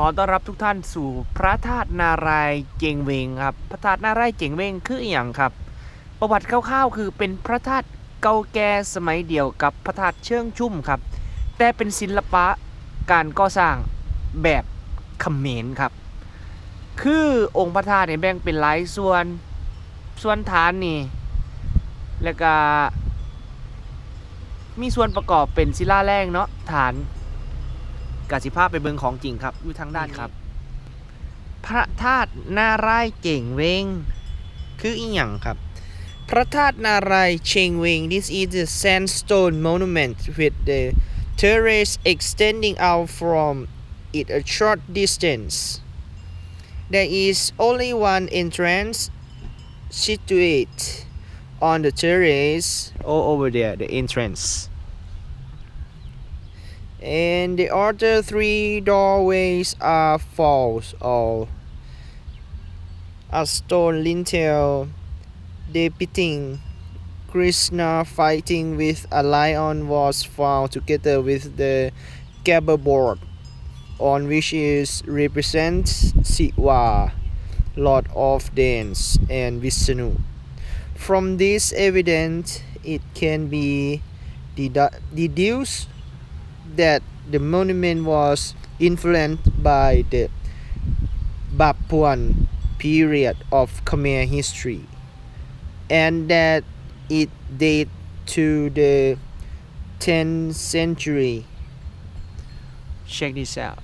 ขอต้อนรับทุกท่านสู่พระธาตุนารายเจงเวงครับ พระธาตุนารายเจงเวงคืออย่างครับ ประวัติคร่าวๆคือเป็นพระธาตุเก่าแก่สมัยเดียวกับพระธาตุเชิงชุ่มครับ แต่เป็นศิลปะการก่อสร้างแบบเขมรครับ คือองค์พระธาตุเนี่ยแบ่งเป็นหลายส่วน ส่วนฐานนี่ แล้วก็มีส่วนประกอบเป็นศิลาแรงเนาะฐาน กาสิภาพไปเบิงของจริงครับอยู่ทางด้านครับ พระธาตุนารายณ์เก่งเวงคืออีหยังครับ พระธาตุนารายณ์เชงเวง this is the sandstone monument with the terrace extending out from it a short distance there is only one entrance situated on the terrace or over there the entrance and the other three doorways are false oh. or a stone lintel depicting Krishna fighting with a lion was found together with the gabber board on which is represents Siva, Lord of Dance and Vishnu. From this evidence, it can be dedu- deduced that the monument was influenced by the Bapuan period of Khmer history and that it dates to the 10th century. Check this out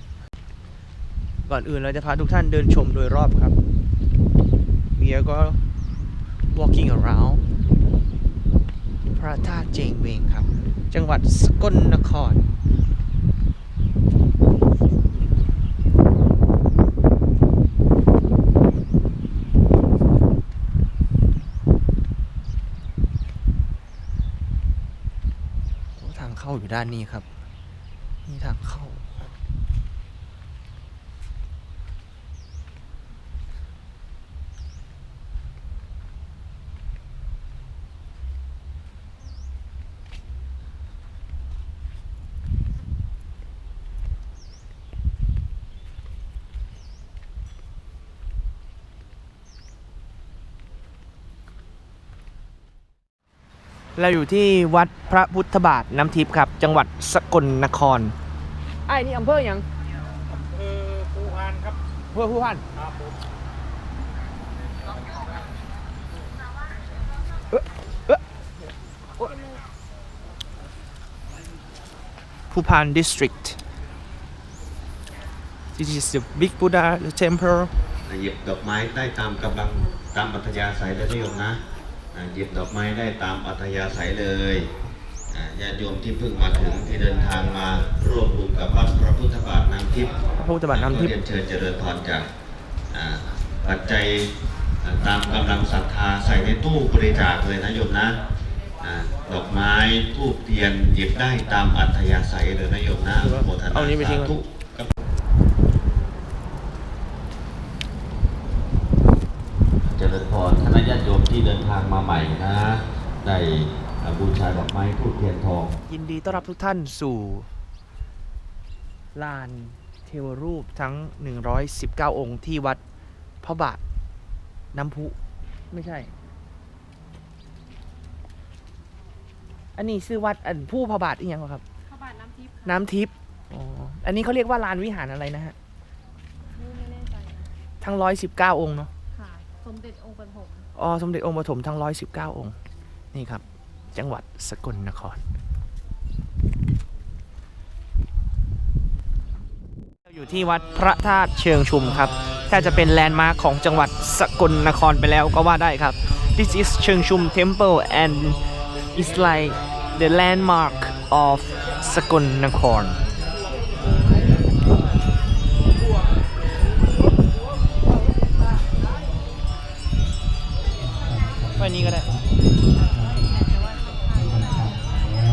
ก่อนอื่นเราจะพาทุกท่านเดินชมโดยรอบครับ We are go walking around พระธาตุเจงเวงครับ จังหวัดสกลนคร างเข้าอยู่ด้านนี้ครับ นี่ทางเข้า เราอยู่ที่วัดพระพุทธบาทน้ำทิพย์ครับ จังหวัดสกลนครไอ้นี่อำเภอหยังเออปูพานครับอำเภอผู้พันครับผมผู้พัน district This is the big Buddha temple หยิบดอกไม้ได้ตามกำลังตามอัธยาศัยเลยนะโยมนะอ่า หยิบดอกไม้ได้ตามอัธยาศัยเลยอ่าญาติโยมที่เพิ่งมาถึงที่เดินทางมาร่วมบุญกับวัดพระพุทธบาทน้ำทิพย์พระพุทธบาทน้ำทิพย์ก็เรียนเชิญเจริญพรจากอ่าปัจจัยอ่าตามกำลังศรัทธาใส่ในตู้บริจาคเลยนะโยมนะอ่าดอกไม้ทูบเทียนหยิบได้ตามอัธยาศัยเลยนะโยมนะอนุโมทนาเอานี้ไปทิ้งไว้สาธุค รับเจริญพรคณะญาติโยมที่เดินทางมาใหม่นะได้อ่าบูชาดอกไม้ทูบเทียนทอง ยินดีต้อนรับทุกท่านสู่ลานเทวรูปทั้ง 119 องค์ที่วัดพระบาทน้ำพุ ไม่ใช่ อันนี้ชื่อวัดอันผู้พระบาทอีกอย่างวะครับ พระบาทน้ำทิพย์ค่ะน้ำทิพย์อ๋ออันนี้เขาเรียกว่าลานวิหารอะไรนะฮะนี่ไม่แน่ใจทั้งร้อยสิบเก้าองค์เนาะค่ะ สมเด็จองค์ปฐมอ๋อสมเด็จองค์ปฐมทั้งร้อยสิบเก้าองค์ นี่ครับ จังหวัดสกลนคร อยู่ที่วัดพระธาตุเชิงชุมครับ ถ้าจะเป็นแลนด์มาร์คของจังหวัดสกลนครไปแล้วก็ว่าได้ครับ This is เชิงชุม Temple and it's like the landmark of สกลนคร